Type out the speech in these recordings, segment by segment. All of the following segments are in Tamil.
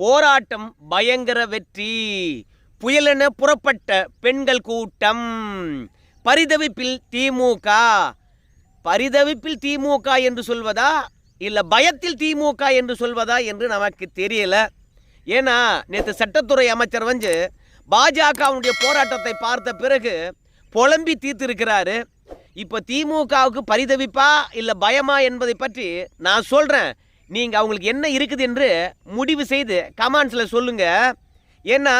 போராட்டம் பயங்கர வெற்றி. புயலென புறப்பட்ட பெண்கள் கூட்டம். பரிதவிப்பில் திமுக. பரிதவிப்பில் திமுக என்று சொல்வதா? இல்லை பயத்தில் திமுக என்று சொல்வதா என்று நமக்கு தெரியல. ஏன்னா நேற்று சட்டத்துறை அமைச்சர் வந்து பாஜகவுடைய போராட்டத்தை பார்த்த பிறகு புலம்பி தீர்த்திருக்கிறாரு. இப்போ திமுகவுக்கு பரிதவிப்பா இல்லை பயமா என்பதை பற்றி நான் சொல்கிறேன் நீங்கள் அவங்களுக்கு என்ன இருக்குது என்று முடிவு செய்து கமெண்ட்ஸில் சொல்லுங்க. ஏன்னா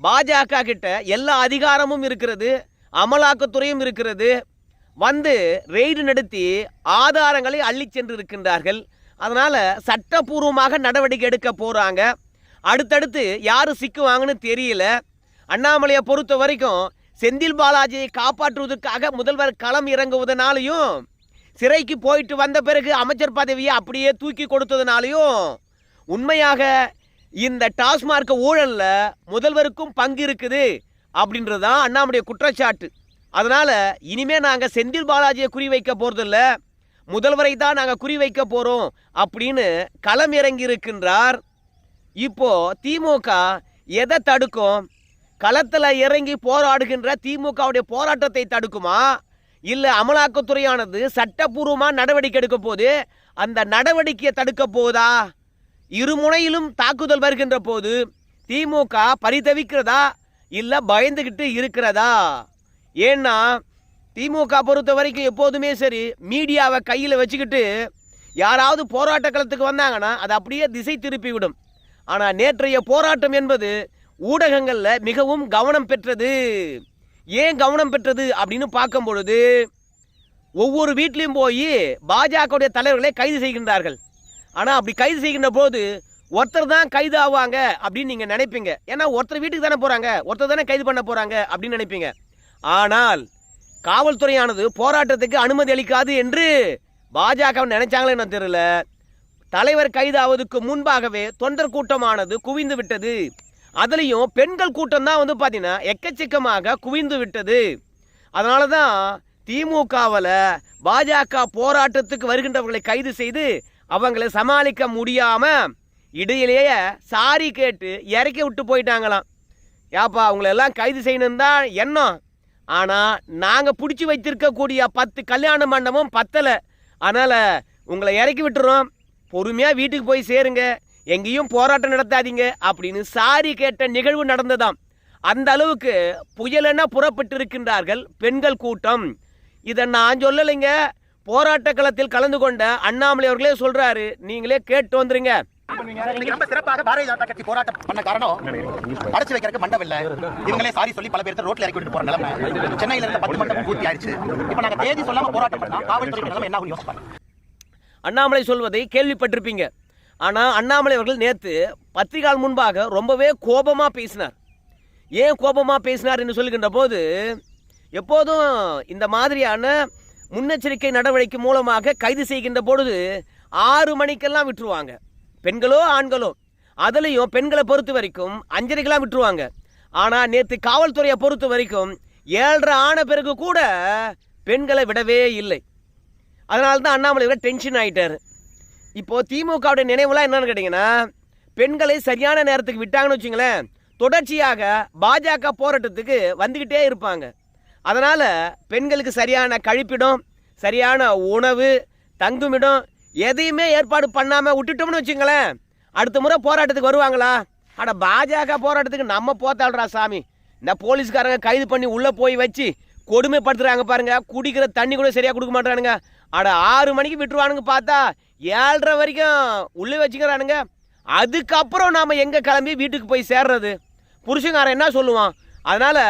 பாஜக கிட்ட எல்லா அதிகாரமும் இருக்கிறது அமலாக்கத்துறையும் இருக்கிறது. வந்து ரெய்டு நடத்தி ஆதாரங்களை அள்ளி சென்று இருக்கின்றார்கள் அதனால் சட்டபூர்வமாக நடவடிக்கை எடுக்க போகிறாங்க அடுத்தடுத்து யார் சிக்குவாங்கன்னு தெரியல. அண்ணாமலையை பொறுத்த வரைக்கும் செந்தில் பாலாஜியை காப்பாற்றுவதற்காக முதல்வர் களம் இறங்குவதனாலையும் சிறைக்கு போயிட்டு வந்த பிறகு அமைச்சர் பதவியை அப்படியே தூக்கி கொடுத்ததுனாலையும் உண்மையாக இந்த டாஸ்மார்க் ஊழலில் முதல்வருக்கும் பங்கு இருக்குது அப்படின்றது தான் அண்ணாமுடைய குற்றச்சாட்டு. அதனால் இனிமேல் நாங்கள் செந்தில் பாலாஜியை குறி போகிறதில்ல முதல்வரை தான் நாங்கள் குறி வைக்க அப்படின்னு களம் இறங்கி இருக்கின்றார். இப்போது திமுக எதை தடுக்கும்? களத்தில் இறங்கி போராடுகின்ற திமுகவுடைய போராட்டத்தை தடுக்குமா? இல்லை அமலாக்கத்துறையானது சட்டப்பூர்வமாக நடவடிக்கை எடுக்க போது அந்த நடவடிக்கையை தடுக்க போதா? இருமுனையிலும் தாக்குதல் வருகின்ற போது திமுக பரிதவிக்கிறதா? இல்லை பயந்துக்கிட்டு இருக்கிறதா? ஏன்னா திமுக பொறுத்த வரைக்கும் எப்போதுமே சரி மீடியாவை கையில் வச்சுக்கிட்டு யாராவது போராட்ட களத்துக்கு வந்தாங்கன்னா அது அப்படியே திசை திருப்பி விடும் ஆனால் நேற்றைய போராட்டம் என்பது ஊடகங்களில் மிகவும் கவனம் பெற்றது. ஏன் கவனம் பெற்றது அப்படின்னு பார்க்கும் பொழுது ஒவ்வொரு வீட்லேயும் போய் பாஜகவுடைய தலைவர்களை கைது செய்கின்றார்கள். ஆனால் அப்படி கைது செய்கின்ற போது ஒருத்தர் தான் கைது ஆவாங்க அப்படின்னு நீங்கள் நினைப்பீங்க. ஏன்னா ஒருத்தர் வீட்டுக்கு தானே போகிறாங்க ஒருத்தர் தானே கைது பண்ண போகிறாங்க அப்படின்னு நினைப்பீங்க. ஆனால் காவல்துறையானது போராட்டத்துக்கு அனுமதி அளிக்காது என்று பாஜக நினைச்சாங்களே என்ன தெரியல. தலைவர் கைதாவதுக்கு முன்பாகவே தொண்டர் கூட்டமானது குவிந்து விட்டது. அதுலேயும் பெண்கள் கூட்டம் தான் வந்து பார்த்தீங்கன்னா எக்கச்சக்கமாக குவிந்து விட்டது. அதனால தான் திமுகவில் பாஜக போராட்டத்துக்கு வருகின்றவர்களை கைது செய்து அவங்களை சமாளிக்க முடியாமல் இடையிலேயே சாரி கேட்டு இறக்கி விட்டு போயிட்டாங்களாம். ஏப்பா அவங்கள எல்லாம் கைது செய்யணும் தான் எண்ணம். ஆனால் நாங்கள் பிடிச்சி வைத்திருக்கக்கூடிய பத்து கல்யாண மண்டபம் பத்தலை. அதனால் உங்களை இறக்கி விட்டுறோம். பொறுமையாக வீட்டுக்கு போய் சேருங்க. எங்கேயும் போராட்டம் நடத்தாதீங்க அப்படின்னு சாரி கேட்ட நிகழ்வு நடந்ததாம். அந்த அளவுக்கு புயலென புறப்பட்டிருக்கின்றார்கள் பெண்கள் கூட்டம். இதை நான் சொல்லலைங்க. போராட்ட களத்தில் கலந்து கொண்ட அண்ணாமலை அவர்களே சொல்றாரு. நீங்களே கேட்டு வந்துருங்க. ரொம்ப சிறப்பாக பாரதிய ஜனதா கட்சி போராட்டம் பண்ண காரணம் அடைச்சு வைக்கிறதுக்கு மண்டபம் இல்ல. இவங்களே சாரி சொல்லி பல பேருக்கு ரோட்ல இறக்கி விட்டு போற நிலைமை. சென்னையில இருந்த பத்து மண்டபம் பூர்த்தி ஆயிடுச்சு. இப்ப நாங்க தேதி சொல்லாம போராட்டம் பண்ணா காவல்துறை நிலைமை என்ன ஆகும் யோசிப்பாங்க. அண்ணாமலை சொல்வதை கேள்விப்பட்டிருப்பீங்க. ஆனால் அண்ணாமலை அவர்கள் நேற்று பத்திரிகால் முன்பாக ரொம்பவே கோபமாக பேசினார். ஏன் கோபமாக பேசினார் என்று சொல்லுகின்ற போது எப்போதும் இந்த மாதிரியான முன்னெச்சரிக்கை நடவடிக்கை மூலமாக கைது செய்கின்ற பொழுது ஆறு மணிக்கெல்லாம் விட்டுருவாங்க. பெண்களோ ஆண்களோ அதுலேயும் பெண்களை பொறுத்த வரைக்கும் அஞ்சரைக்கெல்லாம் விட்டுருவாங்க. ஆனால் நேற்று காவல்துறையை பொறுத்த வரைக்கும் ஏழரை ஆன பிறகு கூட பெண்களை விடவே இல்லை. அதனால தான் அண்ணாமலை டென்ஷன் ஆகிட்டார் இப்போ திமுகவுடைய நினைவுலாம் என்னன்னு கேட்டிங்கன்னா பெண்களை சரியான நேரத்துக்கு விட்டாங்கன்னு வச்சுங்களேன் தொடர்ச்சியாக பாஜக போராட்டத்துக்கு வந்துக்கிட்டே இருப்பாங்க. அதனால் பெண்களுக்கு சரியான கழிப்பிடம் சரியான உணவு தங்குமிடம் எதையுமே ஏற்பாடு பண்ணாமல் விட்டுட்டோம்னு வச்சுங்களேன் அடுத்த முறை போராட்டத்துக்கு வருவாங்களா? ஆனால் பாஜக போராட்டத்துக்கு நம்ம போத்தாடுறா சாமி. இந்த போலீஸ்காரங்க கைது பண்ணி உள்ளே போய் வச்சு கொடுமைப்படுத்துகிறாங்க பாருங்க. குடிக்கிற தண்ணி கூட சரியாக கொடுக்க மாட்டானுங்க அட ஆறு மணிக்கு விட்டுருவானுங்க பார்த்தா. ஏழரை வரைக்கும் உள்ளே வச்சுக்கிறானுங்க. அதுக்கப்புறம் நாம் எங்கே கிளம்பி வீட்டுக்கு போய் சேர்றது? புருஷங்காரன் என்ன சொல்லுவான்? அதனால்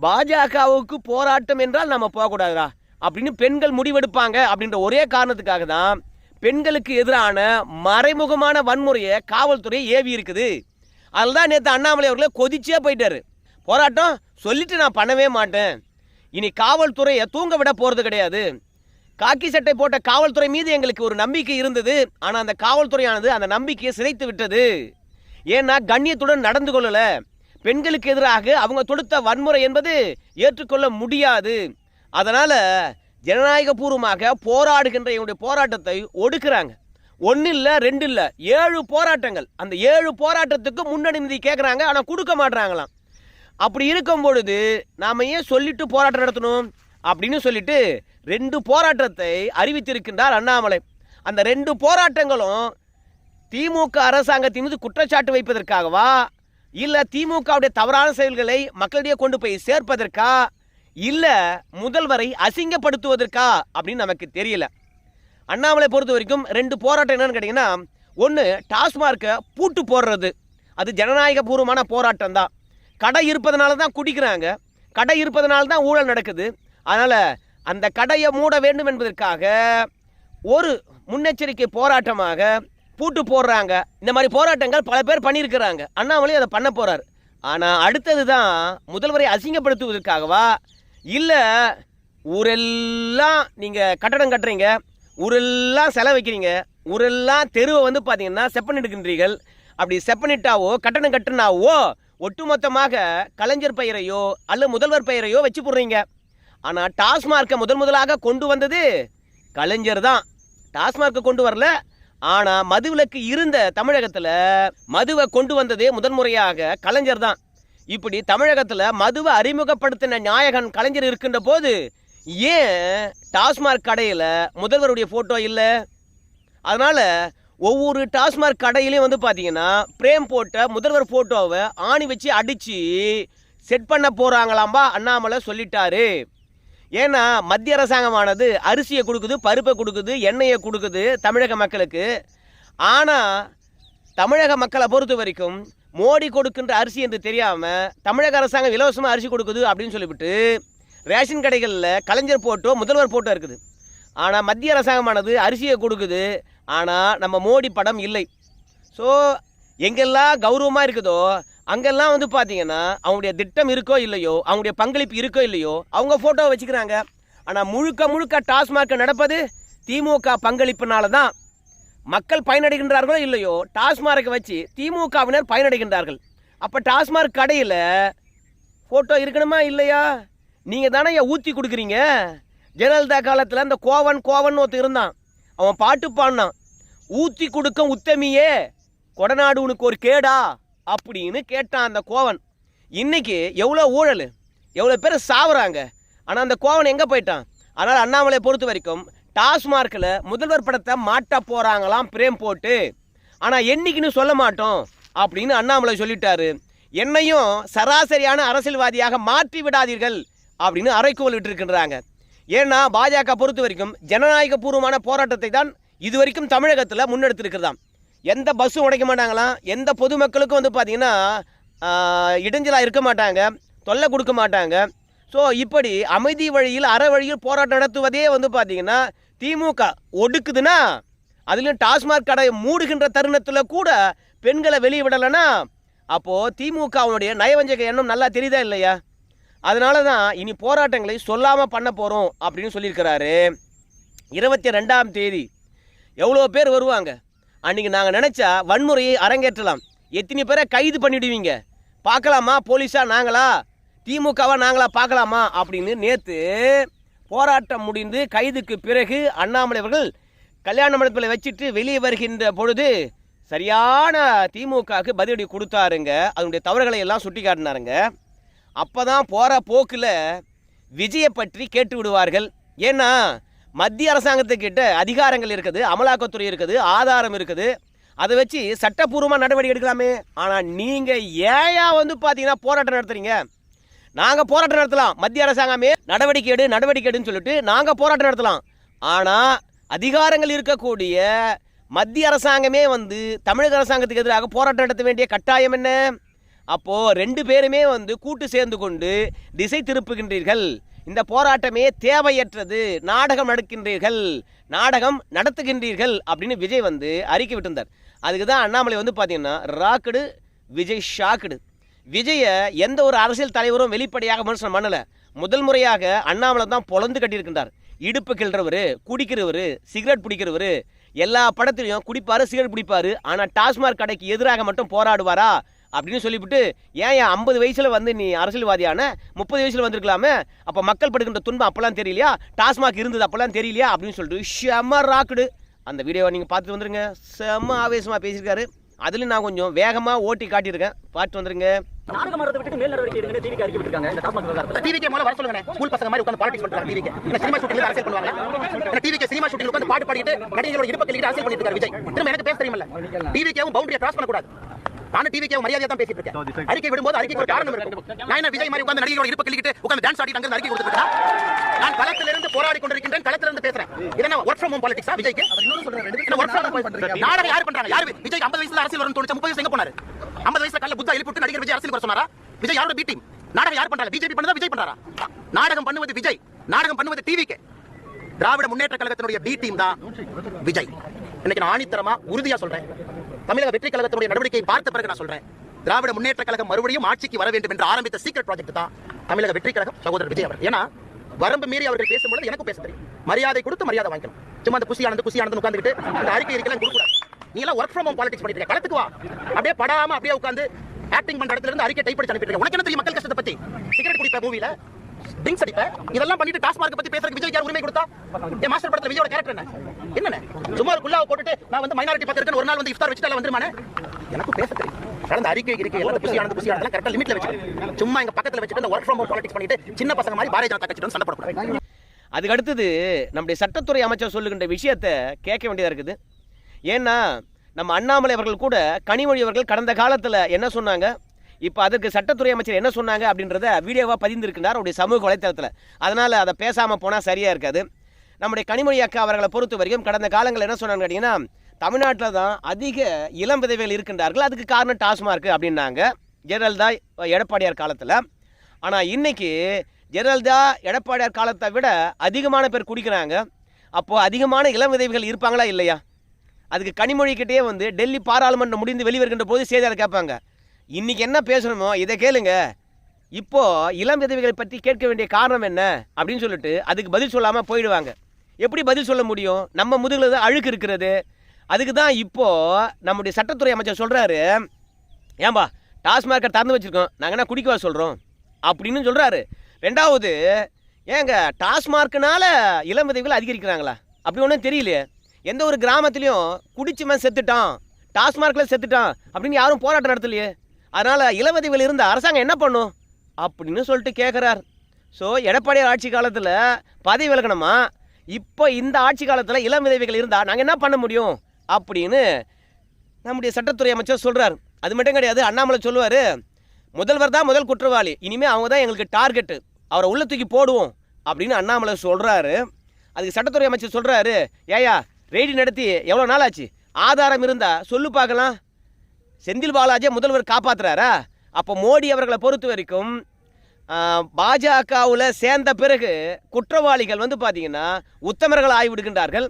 பாஜகவுக்கு போராட்டம் என்றால் நம்ம போகக்கூடாதுடா. அப்படின்னு பெண்கள் முடிவெடுப்பாங்க அப்படின்ற ஒரே காரணத்துக்காக தான் பெண்களுக்கு எதிரான மறைமுகமான வன்முறையை காவல்துறை ஏவி இருக்குது. அதில் தான் நேற்று அண்ணாமலை அவர்களை கொதிச்சே போயிட்டாரு. போராட்டம் சொல்லிட்டு நான் பண்ணவே மாட்டேன். இனி காவல்துறையை தூங்க விட போகிறது கிடையாது. காக்கி சட்டை போட்ட காவல்துறை மீது எங்களுக்கு ஒரு நம்பிக்கை இருந்தது. ஆனால் அந்த காவல்துறையானது அந்த நம்பிக்கையை சிதைத்து விட்டது. ஏன்னா கண்ணியத்துடன் நடந்து கொள்ளல. பெண்களுக்கு எதிராக அவங்க தொடுத்த வன்முறை என்பது ஏற்றுக்கொள்ள முடியாது. அதனால ஜனநாயக பூர்வமாக போராடுகின்ற இவனுடைய போராட்டத்தை ஒடுக்குறாங்க. ஒன்று இல்லை ரெண்டு இல்லை ஏழு போராட்டங்கள். அந்த ஏழு போராட்டத்துக்கு முன்னணி நிதி கேட்குறாங்க ஆனால் கொடுக்க மாட்றாங்களாம். அப்படி இருக்கும் பொழுது நாம் ஏன் சொல்லிட்டு போராட்டம் நடத்தணும்? அப்படின்னு சொல்லிட்டு ரெண்டு போராட்டத்தை அறிவித்திருக்கின்றார் அண்ணாமலை. அந்த ரெண்டு போராட்டங்களும் திமுக அரசாங்கத்தின் மீது குற்றச்சாட்டு வைப்பதற்காகவா? இல்லை திமுகவுடைய தவறான செயல்களை மக்களிடையே கொண்டு போய் சேர்ப்பதற்கா? இல்லை முதல்வரை அசிங்கப்படுத்துவதற்கா? அப்படின்னு நமக்கு தெரியல. அண்ணாமலை பொறுத்த வரைக்கும் ரெண்டு போராட்டம் என்னன்னு கேட்டிங்கன்னா ஒன்று டாஸ்மார்க்கை பூட்டு போடுறது. அது ஜனநாயக பூர்வமான போராட்டம் தான் கடை இருப்பதனால தான் குடிக்கிறாங்க. கடை இருப்பதனால தான் ஊழல் நடக்குது. அதனால் அந்த கடையை மூட வேண்டும் என்பதற்காக ஒரு முன்னெச்சரிக்கை போராட்டமாக பூட்டு போடுறாங்க. இந்த மாதிரி போராட்டங்கள் பல பேர் பண்ணியிருக்கிறாங்க. அண்ணாமலை அதை பண்ண போகிறார் ஆனால் அடுத்தது தான் முதல்வரை அசிங்கப்படுத்துவதற்காகவா? இல்லை ஊரெல்லாம் நீங்கள் கட்டடம் கட்டுறீங்க ஊரெல்லாம் செலவு வைக்கிறீங்க ஊரெல்லாம் தெருவை வந்து பார்த்தீங்கன்னா செப்பனிடுகின்றீர்கள் அப்படி செப்பனிட்டாவோ கட்டணம் கட்டுனாவோ ஒட்டுமொத்தமாக கலைஞர் பெயரையோ அல்லது முதல்வர் பெயரையோ வச்சு போடுறீங்க. ஆனால் டாஸ்மார்க்கை முதன் முதலாக கொண்டு வந்தது கலைஞர் தான். டாஸ்மார்க்கை கொண்டு வரல. ஆனால் மதுவிலக்கு இருந்த தமிழகத்தில் மதுவை கொண்டு வந்ததே முதன்முறையாக கலைஞர் தான். இப்படி தமிழகத்தில் மதுவை அறிமுகப்படுத்தின நாயகன் கலைஞர் இருக்கின்ற போது ஏன் டாஸ்மார்க் கடையில் முதல்வருடைய ஃபோட்டோ இல்லை? அதனால் ஒவ்வொரு டாஸ்மார்க் கடையிலையும் வந்து பார்த்தீங்கன்னா பிரேம் போட்ட முதல்வர் ஃபோட்டோவை ஆணி வச்சு அடித்து செட் பண்ண போகிறாங்களாம்பா அண்ணாமலை சொல்லிட்டாரு. ஏன்னா மத்திய அரசாங்கமானது அரிசியை கொடுக்குது பருப்பை கொடுக்குது எண்ணெயை கொடுக்குது தமிழக மக்களுக்கு. ஆனால் தமிழக மக்களை பொறுத்த வரைக்கும் மோடி கொடுக்கின்ற அரிசி என்று தெரியாமல் தமிழக அரசாங்கம் இலவசமாக அரிசி கொடுக்குது அப்படின்னு சொல்லிவிட்டு ரேஷன் கடைகளில் கலைஞர் போட்டோ முதல்வர் போட்டோ இருக்குது. ஆனால் மத்திய அரசாங்கமானது அரிசியை கொடுக்குது ஆனால் நம்ம மோடி படம் இல்லை. ஸோ எங்கெல்லாம் கௌரவமாக இருக்குதோ அங்கெல்லாம் வந்து பார்த்தீங்கன்னா அவங்களுடைய திட்டம் இருக்கோ இல்லையோ அவங்களுடைய பங்களிப்பு இருக்கோ இல்லையோ அவங்க ஃபோட்டோவை வச்சுக்கிறாங்க. ஆனால் முழுக்க முழுக்க டாஸ்மாக் நடப்பது திமுக பங்களிப்புனால தான் மக்கள் பயனடைகின்றார்களோ இல்லையோ டாஸ்மார்க்கை வச்சு திமுகவினர் பயனடைகின்றார்கள். அப்போ டாஸ்மார்க் கடையில் ஃபோட்டோ இருக்கணுமா இல்லையா? நீங்கள் தானே ஊற்றி கொடுக்குறீங்க. ஜெயலலிதா காலத்தில் அந்த கோவன் கோவன் ஒருத்தர் இருந்தான். அவன் பாட்டு பாடினான். ஊற்றி கொடுக்கும் உத்தமியே கொடநாடு உனக்கு ஒரு கேடா. அப்படின்னு கேட்டான் அந்த கோவன். இன்னைக்கு எவ்வளோ ஊழல்? எவ்வளோ பேர் சாவுறாங்க? ஆனால் அந்த கோவன் எங்கே போயிட்டான்? அதனால் அண்ணாமலை பொறுத்த வரைக்கும் டாஸ்மார்க்கில் முதல்வர் படத்தை மாட்ட போகிறாங்களாம் பிரேம் போட்டு. ஆனால் என்னைக்குன்னு சொல்ல மாட்டோம் அப்படின்னு அண்ணாமலை சொல்லிட்டாரு. என்னையும் சராசரியான அரசியல்வாதியாக மாற்றி விடாதீர்கள் அப்படின்னு அரைக்கோல் விட்டுருக்கின்றாங்க. ஏன்னா பாஜக பொறுத்த வரைக்கும் ஜனநாயக பூர்வமான போராட்டத்தை தான் இது வரைக்கும் தமிழகத்தில் முன்னெடுத்திருக்கிறதாம். எந்த பஸ்ஸும் உடைக்க மாட்டாங்களாம். எந்த பொதுமக்களுக்கும் வந்து பார்த்திங்கன்னா இடைஞ்சலாக இருக்க மாட்டாங்க. தொல்லை கொடுக்க மாட்டாங்க. ஸோ இப்படி அமைதி வழியில் அற வழியில் போராட்டம் நடத்துவதே வந்து பார்த்திங்கன்னா திமுக ஒடுக்குதுன்னா அதுலேயும் டாஸ்மாக் கடை மூடுகின்ற தருணத்தில் கூட பெண்களை வெளியே விடலைன்னா அப்போது திமுகவுடைய நயவஞ்சக எண்ணம் நல்லா தெரியுதா இல்லையா? அதனால தான் இனி போராட்டங்களை சொல்லாமல் பண்ண போகிறோம் அப்படின்னு சொல்லியிருக்கிறாரு. இருபத்தி ரெண்டாம் தேதி. எவ்வளோ பேர் வருவாங்க? அன்றைக்கி நாங்கள் நினச்சா வன்முறையை அரங்கேற்றலாம். எத்தனை பேரை கைது பண்ணிவிடுவீங்க பார்க்கலாமா? போலீஸா? நாங்களா? திமுகவா? நாங்களா? பார்க்கலாமா? அப்படின்னு நேற்று போராட்டம் முடிந்து கைதுக்கு பிறகு அண்ணாமலை அவர்கள் கல்யாண மண்டபத்தில் வச்சுட்டு வெளியே வருகின்ற பொழுது சரியான திமுகவுக்கு பதிலடி கொடுத்தாருங்க. அதனுடைய தவறுகளை எல்லாம் சுட்டி காட்டினாருங்க அப்போ தான் போகிற போக்கில் விஜயை பற்றி கேட்டு விடுவார்கள். ஏன்னா மத்திய அரசாங்கத்துக்கிட்ட அதிகாரங்கள் இருக்குது அமலாக்கத்துறை இருக்குது ஆதாரம் இருக்குது. அதை வச்சு சட்டப்பூர்வமாக நடவடிக்கை எடுக்கலாமே. ஆனால் நீங்கள் ஏயா வந்து பார்த்தீங்கன்னா போராட்டம் நடத்துறீங்க? நாங்கள் போராட்டம் நடத்தலாம். மத்திய அரசாங்கமே நடவடிக்கை எடு நடவடிக்கை எடுன்னு சொல்லிட்டு நாங்கள் போராட்டம் நடத்தலாம். ஆனால் அதிகாரங்கள் இருக்கக்கூடிய மத்திய அரசாங்கமே வந்து தமிழக அரசாங்கத்துக்கு எதிராக போராட்டம் நடத்த வேண்டிய கட்டாயம் என்ன? அப்போது ரெண்டு பேருமே வந்து கூட்டு சேர்ந்து கொண்டு திசை திருப்புகின்றீர்கள். இந்த போராட்டமே தேவையற்றது. நாடகம் நடக்கின்றீர்கள். நாடகம் நடத்துகின்றீர்கள் அப்படின்னு விஜய் வந்து அறிக்கை விட்டிருந்தார். அதுக்கு தான் அண்ணாமலை வந்து பார்த்தீங்கன்னா ராக்குடு விஜய் ஷாக்குடு. விஜயை எந்த ஒரு அரசியல் தலைவரும் வெளிப்படையாக விமர்சனம் பண்ணலை. முதல் முறையாக அண்ணாமலை தான் பொழந்து கட்டியிருக்கின்றார். இடுப்பு கிள்றவர் குடிக்கிறவர் சிகரெட் பிடிக்கிறவர் எல்லா படத்துலையும் குடிப்பார் சிகரெட் பிடிப்பாரு. ஆனால் டாஸ்மாக் கடைக்கு எதிராக மட்டும் போராடுவாரா? அப்படின்னு சொல்லிவிட்டு ஏன் என் ஐம்பது வயசில் வந்து நீ அரசியல்வாதியான? முப்பது வயசில் வந்திருக்கலாமே? அப்போ மக்கள் படுகின்ற துன்பம் அப்போல்லாம் தெரியலையா? டாஸ்மாக் இருந்தது அப்போல்லாம் தெரியலையா? அப்படின்னு சொல்லிட்டு ஷெம ராக்குடு. அந்த வீடியோவை நீங்கள் பார்த்துட்டு வந்துருங்க. செம்ம ஆவேசமாக பேசியிருக்காரு. அதுலேயும் நான் கொஞ்சம் வேகமாக ஓட்டி காட்டியிருக்கேன். பார்த்து வந்துருங்க. நாடக மரத்தை விட்டுட்டு மேல் நடவடிக்கை எடுங்க டிவிக்கு அறிக்கை விட்டுருக்காங்க. இந்த டாஸ்மாக் விவகாரத்தில். டிவிக்கு மேல வர சொல்லுங்க ஸ்கூல் பசங்க மாதிரி உட்கார்ந்து பாலிடிக்ஸ் பண்றாங்க டிவிக்கு இந்த சினிமா ஷூட்டிங்ல அரசியல் பண்ணுவாங்க. இந்த டிவிக்கு சினிமா பாட்டு பாடிட்டு நடிகர்களோட இடுப்பு கிள்ளிட்டு அரசியல் பண்ணிட்டு இருக்காரு விஜய். திரும்ப எனக்கு பேச தெரியுமில்ல. டிவிக்கேவும் பவுண்டரியை கிராஸ் பண்ணக்கூடாது. நானும் டிவிக்கேவும் மரியாதையா தான் பேசிட்டு இருக்கேன். அறிக்கை விடும்போது அறிக்கை ஒரு காரணம் இருக்கும். நான் என்ன விஜய் மாதிரி உட்கார்ந்து நடிகையோட இடுப்பு கிள்ளிட்டு உட்கார்ந்து டான்ஸ் ஆடிட்டு அங்க அறிக்கை கொடுத்துட்டு நான் களத்திலிருந்து போராடி கொண்டிருக்கின்றேன் களத்திலிருந்து பேசுறேன். இதென்ன ஒர்க் ஃப்ரம் ஹோம் பாலிடிக்ஸா விஜய்க்கு? என்ன ஒர்க் ஃப்ரம் ஹோம் நாடகம் யார் பண்றாங்க? யாரு? விஜய் 50 வயசுல அரசியல் வரும்னு தோணுச்சு 30 வயசு எங்க போனாரு? 50 வயசுல கல்ல புத்தா எழுப்பிட்டு நடிகர் விஜய் அரசியல் வர சொன்னாரா? விஜய் யாரோட பி டீம் நாடகம் யார் பண்றாங்க? பிஜேபி பண்ணதா? விஜய் பண்றாரா? நாடகம் பண்ணுவது விஜய். நாடகம் பண்ணுவது டிவிக்கு திராவிட முன்னேற்ற கழகத்தினுடைய பி டீம் தான் விஜய். இன்னைக்கு நான் ஆணித்தரமா உறுதியா சொல்றேன். தமிழக வெற்றி கழகத்தினுடைய நடவடிக்கையை பார்த்த பிறகு நான் சொல்றேன். திராவிட முன்னேற்ற கழகம் மறுபடியும் ஆட்சிக்கு வர வேண்டும் என்று ஆரம்பித்த சீக்ரெட் ப்ராஜெக்ட் தான் தமிழக வெற்றி கழகம் சகோதரர் விஜய் அவர் ஏன்னா வரம்பு மீறி அவர்கள் பேசும்பொழுது எனக்கும் பேச தெரியும். மரியாதை கொடுத்து மரியாதை வாங்கிக்கணும். சும்மா அந்த குசியானது குசியானது உட்காந்துட்டு அந்த அறிக்கை இருக்கலாம் கொடுக்கூடாது நீ எல்லாம் ஒர்க் ஃப்ரம் ஹோம் பாலிடிக்ஸ் பண்ணிட்டு இருக்க. களத்துக்கு வா. அப்படியே படாம அப்படியே உட்காந்து ஆக்டிங் பண்ற இடத்துல இருந்து அறிக்கை டைப் பண்ணி அனுப்பிட்டு உனக்கு என்ன தெரியும் மக்கள் கஷ்டத்தை பத்தி? சிகரெட் குடிப்ப மூவில ட்ரிங்க்ஸ் அடிப்ப? இதெல்லாம் பண்ணிட்டு டாஸ்மார்க் பத்தி பேசுறதுக்கு விஜய் யார் உரிமை கொடுத்தா? என் மாஸ்டர் படத்துல விஜயோட கேரக்டர் என்ன? என்ன சும்மா ஒரு குல்லாவை போட்டுட்டு நான் வந்து மைனாரிட்டி பத்திரிக்கை ஒரு நாள் வந்து இஃப்தார் வச்சுட்டு வந்துருமானே எனக்கு பேச தெரியும். கடந்த அறிக்கை இருக்கு எல்லாம் புசி ஆனது புசி ஆனது கரெக்டாக லிமிட்ல வச்சு சும்மா எங்க பக்கத்துல வச்சுட்டு இந்த ஒர்க் ஃப்ரம் ஹோம் பாலிடிக்ஸ் பண்ணிட்டு சின்ன பசங்க மாதிரி பாரதிய ஜனதா கட்சிட்டு சண்டை போடக்கூடாது. அதுக்கு அடுத்தது நம்முடைய சட்டத்துறை அமைச்சர் சொல்லுகின்ற விஷயத்தை கேட்க வேண்டியதாக இருக்குது. ஏன்னா நம்ம அண்ணாமலை அவர்கள் கூட கனிமொழி அவர்கள் கடந்த காலத்தில் என்ன சொன்னாங்க? இப்போ அதுக்கு சட்டத்துறை அமைச்சர் என்ன சொன்னாங்க அப்படின்றத வீடியோவாக பதிந்திருக்கிறார் அவருடைய சமூக வலைத்தளத்தில். அதனால் அதை பேசாமல் போனால் சரியாக இருக்காது. நம்முடைய கனிமொழி அக்கா அவர்களை பொறுத்த வரைக்கும் கடந்த காலங்களில் என்ன சொன்னாங்க கேட்டிங்கன்னா தமிழ்நாட்டில் தான் அதிக இளம் விதவைகள் இருக்கின்றார்கள். அதுக்கு காரணம் டாஸ்மார்க் அப்படின்னாங்க. ஜெயலலிதா எடப்பாடியார் காலத்தில். ஆனால் இன்றைக்கி ஜெயலலிதா எடப்பாடியார் காலத்தை விட அதிகமான பேர் குடிக்கிறாங்க. அப்போது அதிகமான இளம் விதவைகள் இருப்பாங்களா இல்லையா? அதுக்கு கனிமொழிக்கிட்டே வந்து டெல்லி பாராளுமன்றம் முடிந்து வெளிவருகின்ற போது செய்தியாளர் கேட்பாங்க. இன்னைக்கு என்ன பேசணுமோ இதை கேளுங்க. இப்போது இளம் விதவைகளை பற்றி கேட்க வேண்டிய காரணம் என்ன அப்படின்னு சொல்லிட்டு அதுக்கு பதில் சொல்லாமல் போயிடுவாங்க. எப்படி பதில் சொல்ல முடியும்? நம்ம முதுகில் தான் அழுக்கு இருக்கிறது. அதுக்கு தான் இப்போது நம்முடைய சட்டத்துறை அமைச்சர் சொல்கிறாரு ஏன்பா டாஸ்மார்க்கை திறந்து வச்சுருக்கோம். நாங்கள் என்ன குடிக்கவா சொல்கிறோம் அப்படின்னு சொல்கிறாரு ரெண்டாவது ஏங்க டாஸ்மார்க்குனால இளம் விதவைகள் அதிகரிக்கிறாங்களா? அப்படி ஒன்றும் தெரியலையே. எந்த ஒரு கிராமத்துலேயும் குடிச்சுமே செத்துட்டான். டாஸ்மார்க்கில் செத்துட்டான். அப்படின்னு யாரும் போராட்டம் நடத்தலையே. அதனால் இளம் இருந்த அரசாங்கம் என்ன பண்ணும்? அப்படின்னு சொல்லிட்டு கேட்குறார் ஸோ எடப்பாடியார் ஆட்சி காலத்தில் பதவி விலகணுமா இப்போ இந்த ஆட்சி காலத்தில் இளம் விதவைகள் இருந்தால் நாங்கள் என்ன பண்ண முடியும்? அப்படின்னு நம்முடைய சட்டத்துறை அமைச்சர் சொல்கிறார் அது மட்டும் கிடையாது அண்ணாமலை சொல்லுவார் முதல்வர் தான் முதல் குற்றவாளி. இனிமேல் அவங்க தான் எங்களுக்கு டார்கெட்டு அவரை உள்ள தூக்கி போடுவோம். அப்படின்னு அண்ணாமலை சொல்கிறாரு அதுக்கு சட்டத்துறை அமைச்சர் சொல்கிறாரு ஏயா ரெய்டு நடத்தி எவ்வளோ நாள் ஆச்சு ஆதாரம் இருந்தால் சொல்லு பார்க்கலாம். செந்தில் பாலாஜியை முதல்வர் காப்பாத்துறாரா? அப்போ மோடி அவர்களை பொறுத்த வரைக்கும் பாஜகவில் சேர்ந்த பிறகு குற்றவாளிகள் வந்து பார்த்தீங்கன்னா உத்தமர்கள் ஆகிவிடுகின்றார்கள்.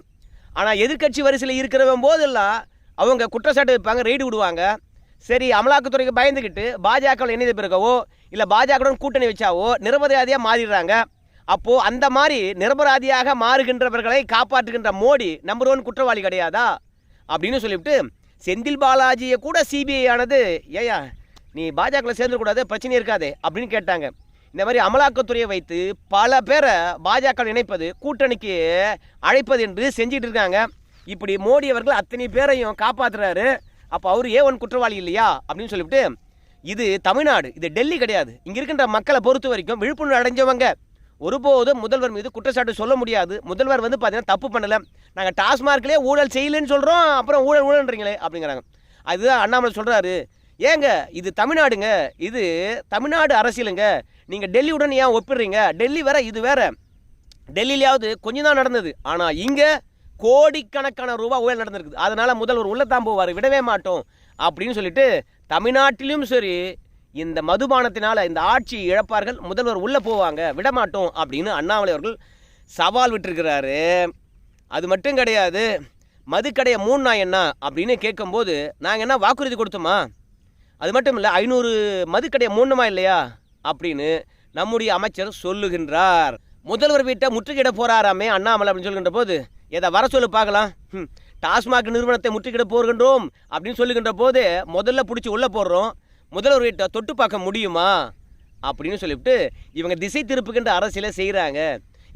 ஆனால் எதிர்க்கட்சி வரிசையில் இருக்கிறவன் போதெல்லாம் அவங்க குற்றச்சாட்டு வைப்பாங்க ரெய்டு விடுவாங்க. சரி அமலாக்கத்துறைக்கு பயந்துக்கிட்டு பாஜகவில் இணைந்த பிறகவோ இல்லை பாஜகவுடன் கூட்டணி வச்சாவோ நிரபராதியாக மாறிடுறாங்க. அப்போது அந்த மாதிரி நிரபராதியாக மாறுகின்றவர்களை காப்பாற்றுகின்ற மோடி நம்பர் ஒன் குற்றவாளி கிடையாதா? அப்படின்னு சொல்லிவிட்டு செந்தில் பாலாஜியை கூட சிபிஐ ஆனது ஏயா நீ பாஜகவில் சேர்ந்துக்கூடாது பிரச்சனை இருக்காது அப்படின்னு கேட்டாங்க. இந்த மாதிரி அமலாக்கத்துறையை வைத்து பல பேரை பாஜக இணைப்பது கூட்டணிக்கு அழைப்பது என்று செஞ்சிட்டு இருக்காங்க. இப்படி மோடி அவர்கள் அத்தனை பேரையும் காப்பாற்றுறாரு அப்போ அவர் ஏ ஒன் குற்றவாளி இல்லையா அப்படின்னு சொல்லிவிட்டு இது தமிழ்நாடு இது டெல்லி கிடையாது. இங்கே இருக்கின்ற மக்களை பொறுத்த வரைக்கும் விழிப்புணர்வு அடைஞ்சவங்க. ஒருபோதும் முதல்வர் மீது குற்றச்சாட்டு சொல்ல முடியாது. முதல்வர் வந்து பார்த்தீங்கன்னா தப்பு பண்ணலை. நாங்கள் டாஸ்மார்க்லேயே ஊழல் செய்யலைன்னு சொல்கிறோம் அப்புறம் ஊழல் ஊழல்ன்றீங்களே அப்படிங்கிறாங்க. அதுதான் அண்ணாமலை சொல்கிறாரு ஏங்க இது தமிழ்நாடுங்க. இது தமிழ்நாடு அரசியலுங்க. நீங்கள் டெல்லியுடன் ஏன் ஒப்பிடுறீங்க? டெல்லி வேற இது வேற. டெல்லியிலையாவது கொஞ்சம் தான் நடந்தது. ஆனால் இங்கே கோடிக்கணக்கான ரூபா ஊழல் நடந்திருக்குது. அதனால் முதல்வர் உள்ளத்தான் போவார். விடவே மாட்டோம். அப்படின்னு சொல்லிட்டு தமிழ்நாட்டிலும் சரி இந்த மதுபானத்தினால் இந்த ஆட்சி இழப்பார்கள் முதல்வர் உள்ளே போவாங்க விடமாட்டோம் அப்படின்னு அண்ணாமலை அவர்கள் சவால் விட்டுருக்கிறாரு. அது மட்டும் கிடையாது மதுக்கடையை மூணு நாய் என்ன அப்படின்னு கேட்கும்போது நாங்கள் என்ன வாக்குறுதி கொடுத்தோமா? அது மட்டும் இல்லை ஐநூறு மதுக்கடையை மூணுமா இல்லையா? அப்படின்னு நம்முடைய அமைச்சர் சொல்லுகின்றார். முதல்வர் வீட்டை முற்றுகையிட போறாராமே அண்ணாமலை அப்படின்னு சொல்கின்ற போது எதை வர சொல்லு பார்க்கலாம். டாஸ்மாக் நிறுவனத்தை முற்றுகிட போகின்றோம் அப்படின்னு சொல்லுகின்ற போது முதல்ல பிடிச்சி உள்ளே போடுறோம். முதல்வர் தொட்டு பார்க்க முடியுமா? அப்படின்னு சொல்லிவிட்டு இவங்க திசை திருப்புகின்ற அரசியலை செய்கிறாங்க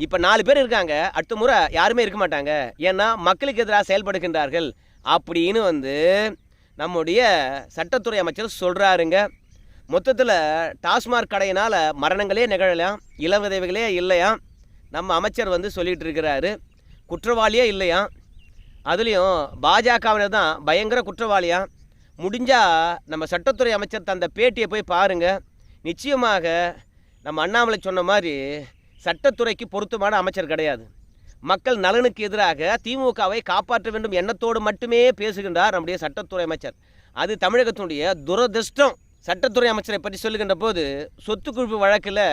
இப்போ நாலு பேர் இருக்காங்க. அடுத்த முறை யாருமே இருக்க மாட்டாங்க. ஏன்னா மக்களுக்கு எதிராக செயல்படுகின்றார்கள். அப்படின்னு வந்து நம்முடைய சட்டத்துறை அமைச்சர் சொல்கிறாருங்க மொத்தத்தில் டாஸ்மாக் கடையினால் மரணங்களே நிகழலாம் இள இளவிதவைகளே இல்லையா? நம்ம அமைச்சர் வந்து சொல்லிகிட்டு இருக்கிறாரு. குற்றவாளியே இல்லையாம் அதுலேயும் பாஜகவினர் தான் பயங்கர குற்றவாளியாக முடிஞ்சால் நம்ம சட்டத்துறை அமைச்சர் தந்த பேட்டியை போய் பாருங்கள் நிச்சயமாக நம்ம அண்ணாமலை சொன்ன மாதிரி சட்டத்துறைக்கு பொருத்தமான அமைச்சர் கிடையாது. மக்கள் நலனுக்கு எதிராக திமுகவை காப்பாற்ற வேண்டும் எண்ணத்தோடு மட்டுமே பேசுகின்றார் நம்முடைய சட்டத்துறை அமைச்சர். அது தமிழகத்தினுடைய துரதிர்ஷ்டம். சட்டத்துறை அமைச்சரை பற்றி சொல்லுகின்ற போது சொத்து குவிப்பு வழக்கில்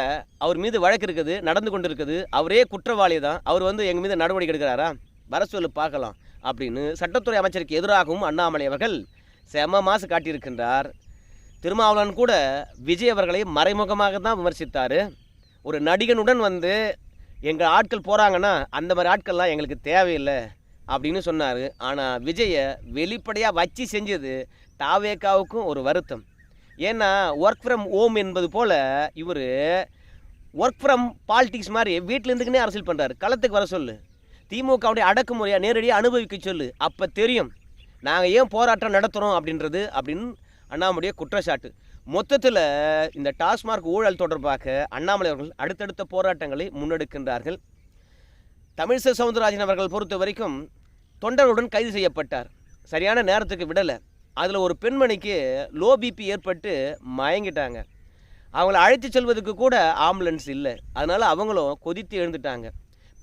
அவர் மீது வழக்கு இருக்குது நடந்து கொண்டு இருக்குது அவரே குற்றவாளி தான். அவர் வந்து எங்கள் மீது நடவடிக்கை எடுக்கிறாரா? வர சொல்லு பார்க்கலாம் அப்படின்னு சட்டத்துறை அமைச்சருக்கு எதிராகவும் அண்ணாமலை அவர்கள் செம மாசு காட்டியிருக்கின்றார். திருமாவளவன் கூட விஜய் அவர்களை மறைமுகமாக தான் விமர்சித்தார். ஒரு நடிகனுடன் வந்து எங்கள் ஆட்கள் போகிறாங்கன்னா அந்த மாதிரி ஆட்கள்லாம் எங்களுக்கு தேவையில்லை அப்படின்னு சொன்னார். ஆனால் விஜயை வெளிப்படையாக வச்சு செஞ்சது தாவேக்காவுக்கும் ஒரு வருத்தம். ஏன்னா ஒர்க் ஃப்ரம் ஹோம் என்பது போல் இவர் ஒர்க் ஃப்ரம் பாலிடிக்ஸ் மாதிரி வீட்டிலேருந்துக்குன்னே அரசியல் பண்ணுறாரு களத்துக்கு வர சொல்லு. திமுகவுடைய அடக்குமுறையாக நேரடியாக அனுபவிக்க சொல்லு. அப்போ தெரியும். நாங்கள் ஏன் போராட்டம் நடத்துகிறோம் அப்படின்றது அப்படின்னு அண்ணாமுடைய குற்றச்சாட்டு. மொத்தத்தில் இந்த டாஸ்மார்க் ஊழல் தொடர்பாக அண்ணாமலை அவர்கள் அடுத்தடுத்த போராட்டங்களை முன்னெடுக்கின்றார்கள். தமிழிசை சவுந்தரராஜன் அவர்கள் பொறுத்த வரைக்கும் தொண்டருடன் கைது செய்யப்பட்டார். சரியான நேரத்துக்கு விடலை. அதில் ஒரு பெண்மணிக்கு லோ பிபி ஏற்பட்டு மயங்கிட்டாங்க. அவங்கள அழைத்து செல்வதற்கு கூட ஆம்புலன்ஸ் இல்லை. அதனால் அவங்களும் கொதித்து எழுந்துட்டாங்க.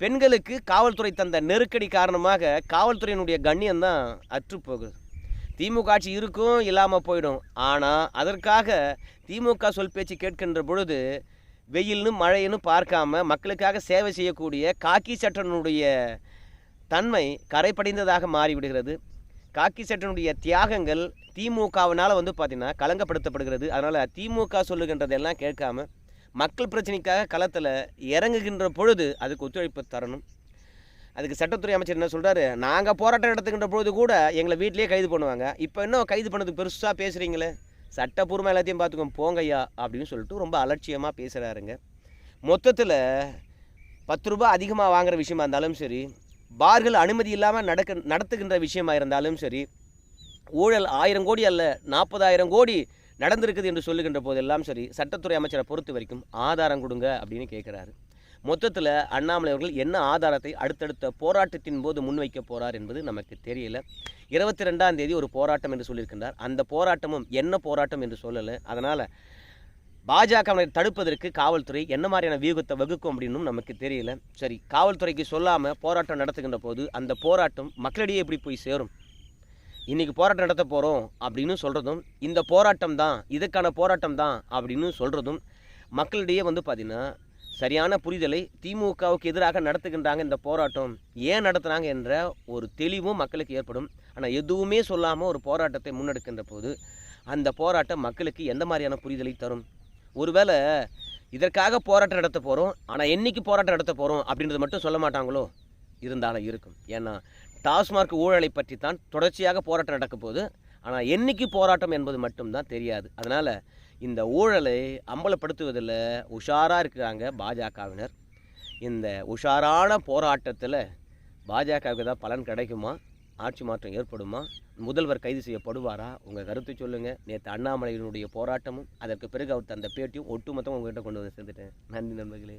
பெண்களுக்கு காவல்துறை தந்த நெருக்கடி காரணமாக காவல்துறையினுடைய கண்ணியம் தான் அற்றுப்போகுது. திமுக ஆட்சி இருக்கும் இல்லாமல் போயிடும். ஆனால் அதற்காக திமுக சொல் பேச்சு கேட்கின்ற பொழுது வெயில்னு மழைன்னு பார்க்காம மக்களுக்காக சேவை செய்யக்கூடிய காக்கி சட்டனுடைய தன்மை கரைப்படைந்ததாக மாறிவிடுகிறது. காக்கி சட்டனுடைய தியாகங்கள் திமுகவினால் வந்து பார்த்திங்கன்னா கலங்கப்படுத்தப்படுகிறது. அதனால் திமுக சொல்லுகின்றதெல்லாம் கேட்காம மக்கள் பிரச்சனைக்காக களத்தில் இறங்குகின்ற பொழுது அதுக்கு ஒத்துழைப்பு தரணும். அதுக்கு சட்டத்துறை அமைச்சர் என்ன சொல்கிறாரு நாங்கள் போராட்டம் நடத்துகின்ற பொழுது கூட எங்களை வீட்டிலேயே கைது பண்ணுவாங்க. இப்போ இன்னும் கைது பண்ணதுக்கு பெருசாக பேசுகிறீங்களே சட்டப்பூர்வமாக எல்லாத்தையும் பார்த்துக்கோங்க போங்கய்யா அப்படின்னு சொல்லிட்டு ரொம்ப அலட்சியமாக பேசுகிறாருங்க மொத்தத்தில் பத்து ரூபாய் அதிகமாக வாங்குகிற விஷயமா இருந்தாலும் சரி பார்கள் அனுமதி இல்லாமல் நடக்க நடத்துகின்ற விஷயமா இருந்தாலும் சரி ஊழல் ஆயிரம் கோடி அல்ல நாற்பதாயிரம் கோடி நடந்திருக்குது என்று சொல்லுகின்ற போதெல்லாம் சரி சட்டத்துறை அமைச்சரை பொறுத்த வரைக்கும் ஆதாரம் கொடுங்க அப்படின்னு கேட்குறாரு. மொத்தத்தில் அண்ணாமலை அவர்கள் என்ன ஆதாரத்தை அடுத்தடுத்த போராட்டத்தின் போது முன்வைக்க போகிறார் என்பது நமக்கு தெரியல. இருபத்தி ரெண்டாம் தேதி ஒரு போராட்டம் என்று சொல்லியிருக்கின்றார். அந்த போராட்டமும் என்ன போராட்டம் என்று சொல்லலை. அதனால் பாஜகவை தடுப்பதற்கு காவல்துறை என்ன மாதிரியான வியூகத்தை வகுக்கும் அப்படின்னும் நமக்கு தெரியல. சரி காவல்துறைக்கு சொல்லாமல் போராட்டம் நடத்துகின்ற போது அந்த போராட்டம் மக்களிடையே எப்படி போய் சேரும்? இன்றைக்கி போராட்டம் நடத்த போகிறோம் அப்படின்னு சொல்கிறதும் இந்த போராட்டம் தான் இதுக்கான போராட்டம் தான் அப்படின்னு சொல்கிறதும் மக்களிடையே வந்து பார்த்திங்கன்னா சரியான புரிதலை திமுகவுக்கு எதிராக நடத்துகின்றாங்க இந்த போராட்டம். ஏன் நடத்துனாங்க என்ற ஒரு தெளிவும் மக்களுக்கு ஏற்படும். ஆனால் எதுவுமே சொல்லாமல் ஒரு போராட்டத்தை முன்னெடுக்கின்ற போது அந்த போராட்டம் மக்களுக்கு எந்த மாதிரியான புரிதலை தரும்? ஒருவேளை இதற்காக போராட்டம் நடத்த போகிறோம் ஆனால் என்றைக்கு போராட்டம் நடத்த போகிறோம் அப்படின்றது மட்டும் சொல்ல மாட்டாங்களோ? இருந்தாலும் இருக்கும். ஏன்னா டாஸ்மார்க் ஊழலை பற்றி தான் தொடர்ச்சியாக போராட்டம் நடக்க போகுது ஆனால் என்னைக்கு போராட்டம் என்பது மட்டும்தான் தெரியாது. அதனால் இந்த ஊழலை அம்பலப்படுத்துவதில் உஷாராக இருக்கிறாங்க பாஜகவினர். இந்த உஷாரான போராட்டத்தில் பாஜகவுக்கு தான் பலன் கிடைக்குமா? ஆட்சி மாற்றம் ஏற்படுமா? முதல்வர் கைது செய்யப்படுவாரா? உங்கள் கருத்து சொல்லுங்கள் நேற்று அண்ணாமலையினுடைய போராட்டமும் அதற்கு பிறகு அவர் தந்த பேட்டியும் ஒட்டுமொத்தம் உங்கள்கிட்ட கொண்டு வந்து சேர்ந்துட்டேன். நன்றி நண்பர்களே.